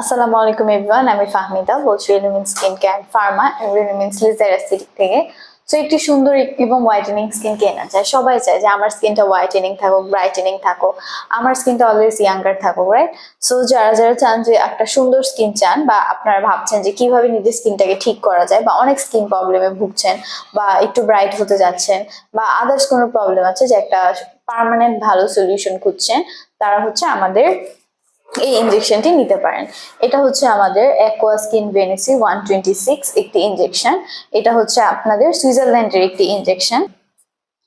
আসসালামু আলাইকুম এভরিওয়ান আমি ফাহমিদা, বলছি Renumin skin care pharma Renumin স্লিজার acidic থেকে। সো একটি সুন্দর এবং হোয়াইটেনিং স্কিন কেনা চায় সবাই চায় যে আমার স্কিনটা হোয়াইটেনিং থাকুক ব্রাইটেনিং থাকুক। আমার স্কিনটা অলওয়েজ ইয়াঙ্গার থাকুক রাইট সো যারা যারা চান যে একটা সুন্দর স্কিন চান বা আপনারা ভাবছেন যে কীভাবে নিজের স্কিনটাকে ঠিক করা যায় বা অনেক স্কিন প্রবলেমে ভুগছেন বা একটু ব্রাইট হতে যাচ্ছেন বা আদার্স কোনো প্রবলেম আছে যে একটা পার্মানেন্ট ভালো সলিউশন খুঁজছেন, তারা হচ্ছে আমাদের এই ইনজেকশনটি নিতে পারেন। এটা হচ্ছে আমাদের অ্যাকোয়া স্কিন ভেনেসি ওয়ান টোয়েন্টি সিক্স একটি ইনজেকশন এটা হচ্ছে আপনাদের সুইজারল্যান্ডের একটি ইনজেকশন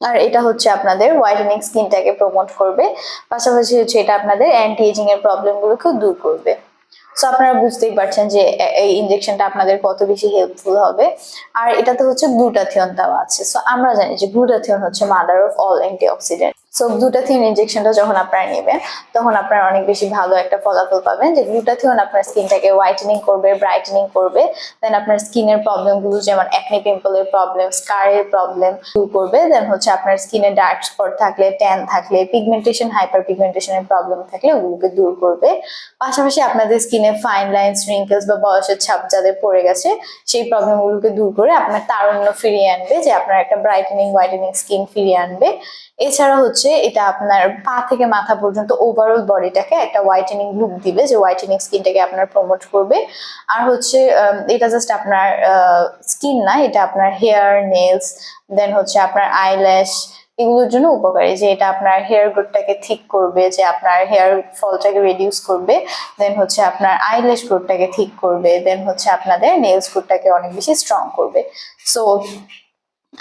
আর এটা হচ্ছে আপনাদের হোয়াইটেনিং স্কিনটাকে প্রমোট করবে। পাশাপাশি হচ্ছে এটা আপনাদের অ্যান্টি এজিং এর প্রবলেমগুলোকেও দূর করবে। সো আপনারা বুঝতেই পারছেন যে এই ইনজেকশনটা আপনাদের কত বেশি হেল্পফুল হবে। আর এটাতে হচ্ছে গ্লুটাথিয়ন দেওয়া আছে। সো আমরা জানি যে গ্লুটাথিয়ন হচ্ছে mother of all antioxidant so glutathione ইনজেকশনটা যখন আপনারা নেবেন, তখন আপনারা অনেক বেশি ভালো একটা ফলাফল পাবেন। যে গ্লুটাথিয়ন আপনার স্কিনটাকে হোয়াইটেনিং করবে ব্রাইটেনিং করবে দেন আপনার স্কিনের প্রবলেমগুলো যেমন অ্যাকনি পিম্পলের প্রবলেম স্কারের প্রবলেম দূর করবে দেন হচ্ছে আপনার স্কিনে ডার্ক স্পট থাকলে ট্যান থাকলে পিগমেন্টেশন হাইপার পিগমেন্টেশনের প্রবলেম থাকলে ওগুলোকে দূর করবে। পাশাপাশি আপনাদের স্কিনে ফাইন লাইন্স রিঙ্কেলস বা বয়সের ছাপ যাদের পড়ে গেছে, সেই প্রবলেমগুলোকে দূর করে আপনার তারুণ্য ফিরিয়ে আনবে, যে আপনার একটা ব্রাইটেনিং হোয়াইটেনিং স্কিন ফিরিয়ে আনবে। এছাড়া হচ্ছে এটা আপনার পা থেকে মাথা পর্যন্ত ওভারঅল বডিটাকে একটা হোয়াইটেনিং লুক দিবে, যে হোয়াইটেনিং স্কিনটাকে আপনার প্রমোট করবে। আর হচ্ছে এটা জাস্ট আপনার স্কিন না, এটা আপনার হেয়ার নেলস দেন হচ্ছে আপনার আইল্যাশ এগুলোর জন্য উপকারী, যে এটা আপনার হেয়ার গ্রোথটাকে ঠিক করবে, যে আপনার হেয়ার ফলটাকে রিডিউস করবে দেন হচ্ছে আপনার আইল্যাশ গ্রোথটাকে ঠিক করবে দেন হচ্ছে আপনাদের নেলস গ্রোথটাকে অনেক বেশি স্ট্রং করবে। সো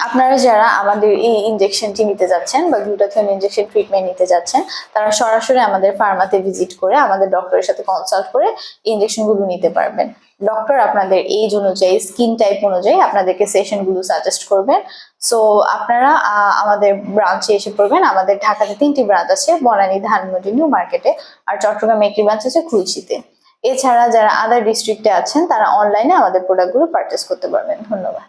আপনারা যারা আমাদের এই ইনজেকশনটি নিতে যাচ্ছেন বা গ্লুটাথিয়ন ইনজেকশন ট্রিটমেন্ট নিতে যাচ্ছেন, তারা সরাসরি আমাদের ফার্মাতে ভিজিট করে আমাদের ডক্টরের সাথে কনসাল্ট করে ইনজেকশনগুলো নিতে পারবেন। ডক্টর আপনাদের এজ অনুযায়ী স্কিন টাইপ অনুযায়ী আপনাদেরকে সেশনগুলো সাজেস্ট করবেন। সো আপনারা আমাদের ব্রাঞ্চে এসে পড়বেন। আমাদের ঢাকাতে তিনটি ব্রাঞ্চ আছে, বনানী, ধানমন্ডি, নিউ মার্কেটে আর চট্টগ্রামে একটি ব্রাঞ্চ আছে খুলশিতে। এছাড়া যারা আদার ডিস্ট্রিক্টে আছেন, তারা অনলাইনে আমাদের প্রোডাক্টগুলো পারচেস করতে পারবেন। ধন্যবাদ।